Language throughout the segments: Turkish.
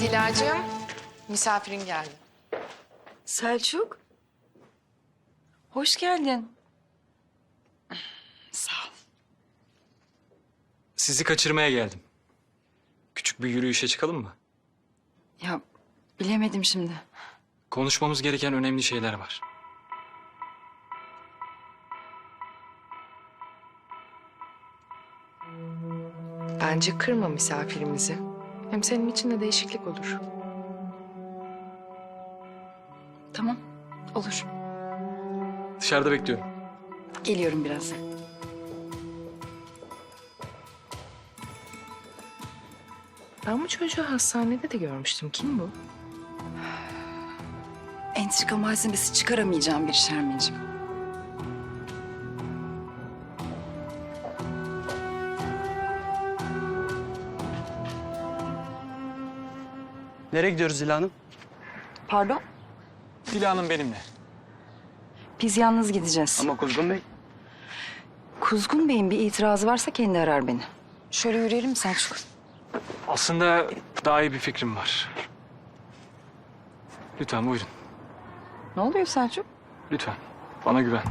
Dilacığım, misafirin geldi. Selçuk. Hoş geldin. Sağ ol. Sizi kaçırmaya geldim. Küçük bir yürüyüşe çıkalım mı? Ya bilemedim şimdi. Konuşmamız gereken önemli şeyler var. Bence kırma misafirimizi. Hem senin için de değişiklik olur. Tamam. Olur. Dışarıda bekliyorum. Geliyorum birazdan. Ben bu çocuğu hastanede de görmüştüm. Kim bu? Entrika malzemesi çıkaramayacağım bir Şermin'ciğim. Nereye gidiyoruz Zila Hanım? Pardon? Dila Hanım benimle. Biz yalnız gideceğiz. Ama Kuzgun Bey. Kuzgun Bey'in bir itirazı varsa kendi arar beni. Şöyle yürüyelim Selçuk. Aslında daha iyi bir fikrim var. Lütfen buyurun. Ne oluyor Selçuk? Lütfen. Bana güven.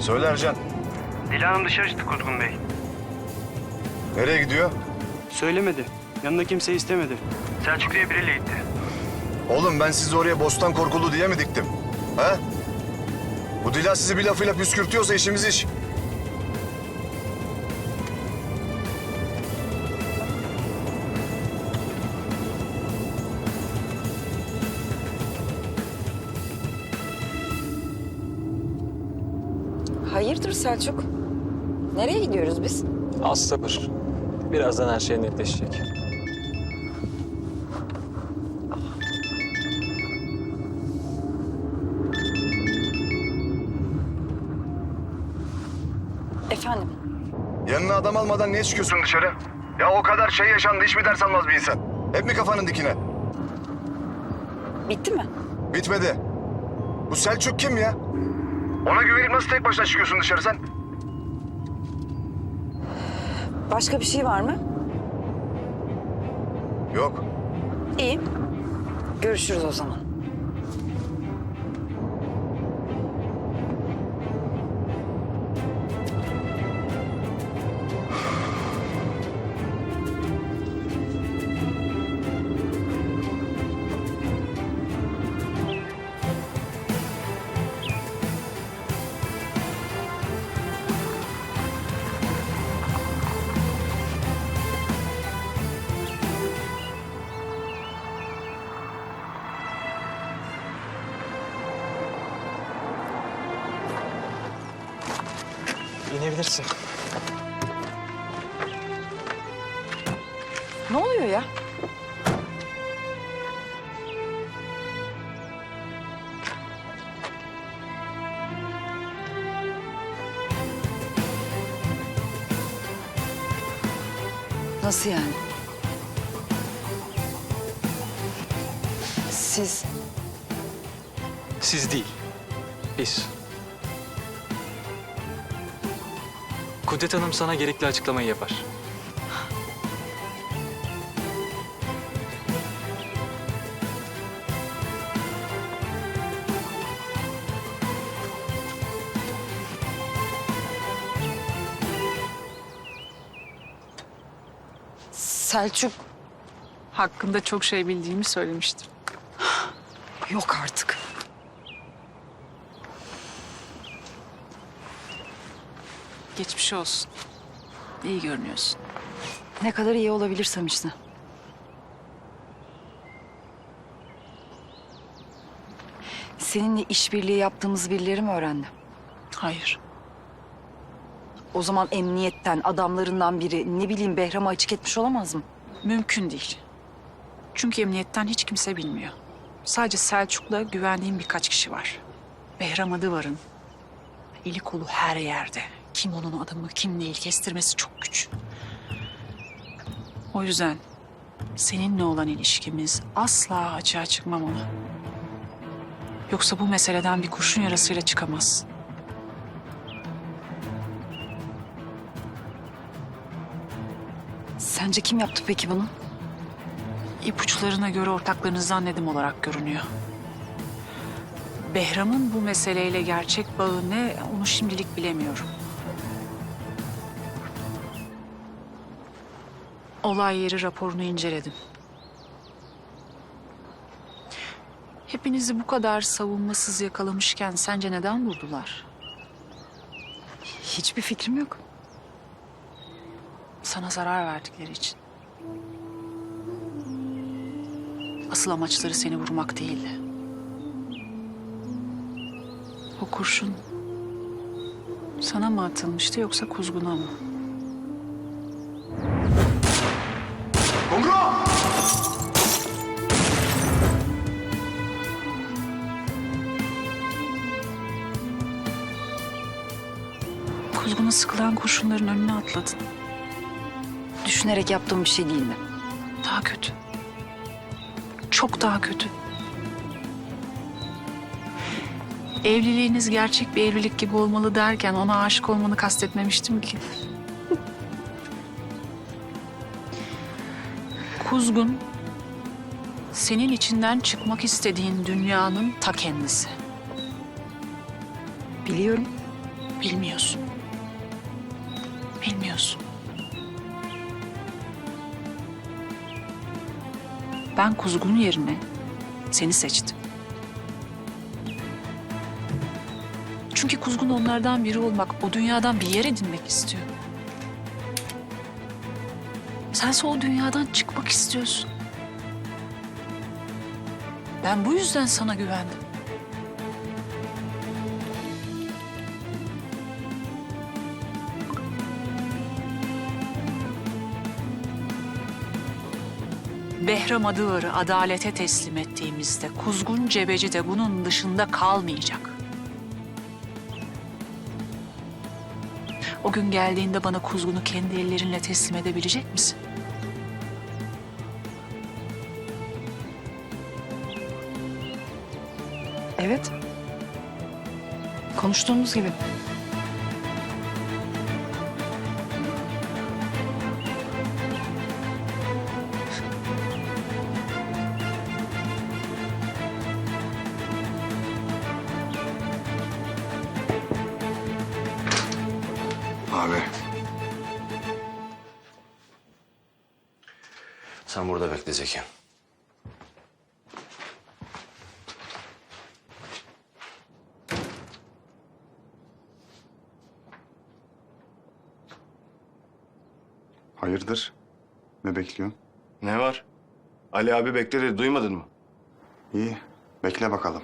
Söyle Ercan. Dila Hanım dışarı çıktı Kuzgun Bey. Nereye gidiyor? Söylemedi. Yanında kimse istemedi. Selçuk diye biriyle gitti. Oğlum ben sizi oraya bostan korkulu diye mi diktim? He? Bu Dila sizi bir lafıyla püskürtüyorsa işimiz iş. Hayırdır Selçuk? Nereye gidiyoruz biz? Az sabır. Birazdan her şey netleşecek. Efendim? Yanına adam almadan niye çıkıyorsun dışarı? Ya o kadar şey yaşandı hiç mi ders almaz bir insan? Hep mi kafanın dikine? Bitti mi? Bitmedi. Bu Selçuk kim ya? Ona güvenip nasıl tek başına çıkıyorsun dışarı sen? Başka bir şey var mı? Yok. İyi. Görüşürüz o zaman. İnebilirsin. Ne oluyor ya? Nasıl yani? Siz Siz değil. Biz. Kudret Hanım sana gerekli açıklamayı yapar. Selçuk Hakkında çok şey bildiğimi söylemiştim. yok artık. Geçmiş olsun. İyi görünüyorsun. Ne kadar iyi olabilirsem işte. Seninle işbirliği yaptığımız birileri mi öğrendi? Hayır. O zaman emniyetten, adamlarından biri ne bileyim Behram'ı açık etmiş olamaz mı? Mümkün değil. Çünkü emniyetten hiç kimse bilmiyor. Sadece Selçuk'la güvendiğim birkaç kişi var. Behram Adıvar'ın eli kolu her yerde. Kim onun adamı, kim değil kestirmesi çok güç. O yüzden Seninle olan ilişkimiz asla açığa çıkmam ona. Yoksa bu meseleden bir kurşun yarasıyla çıkamaz. Sence kim yaptı peki bunu? İpuçlarına göre ortaklarınızdan Nedim olarak görünüyor. Behram'ın bu meseleyle gerçek bağı ne onu şimdilik bilemiyorum. Olay yeri raporunu inceledim. Hepinizi bu kadar savunmasız yakalamışken sence neden vurdular? Hiçbir fikrim yok. Sana zarar verdikleri için. Asıl amaçları seni vurmak değildi. O kurşun sana mı atılmıştı yoksa kuzguna mı? Kuzguna sıkılan kurşunların önüne atladın. Düşünerek yaptığım bir şey değildi. Daha kötü. Çok daha kötü. Evliliğiniz gerçek bir evlilik gibi olmalı derken ona aşık olmanı kastetmemiştim ki. Kuzgun, senin içinden çıkmak istediğin dünyanın ta kendisi. Biliyorum. Bilmiyorsun. Bilmiyorsun. Ben kuzgun yerine seni seçtim. Çünkü kuzgun onlardan biri olmak, o dünyadan bir yer edinmek istiyor. Sense o dünyadan çıkmak istiyorsun. Ben bu yüzden sana güvendim. Behram Adıvar'ı adalete teslim ettiğimizde Kuzgun Cebeci de bunun dışında kalmayacak. O gün geldiğinde bana Kuzgun'u kendi ellerinle teslim edebilecek misin? Evet. Konuştuğumuz gibi. Abi. Sen burada bekle Zeki. Hayırdır? Ne bekliyorsun? Ne var? Ali abi bekle dedi duymadın mı? İyi, bekle bakalım.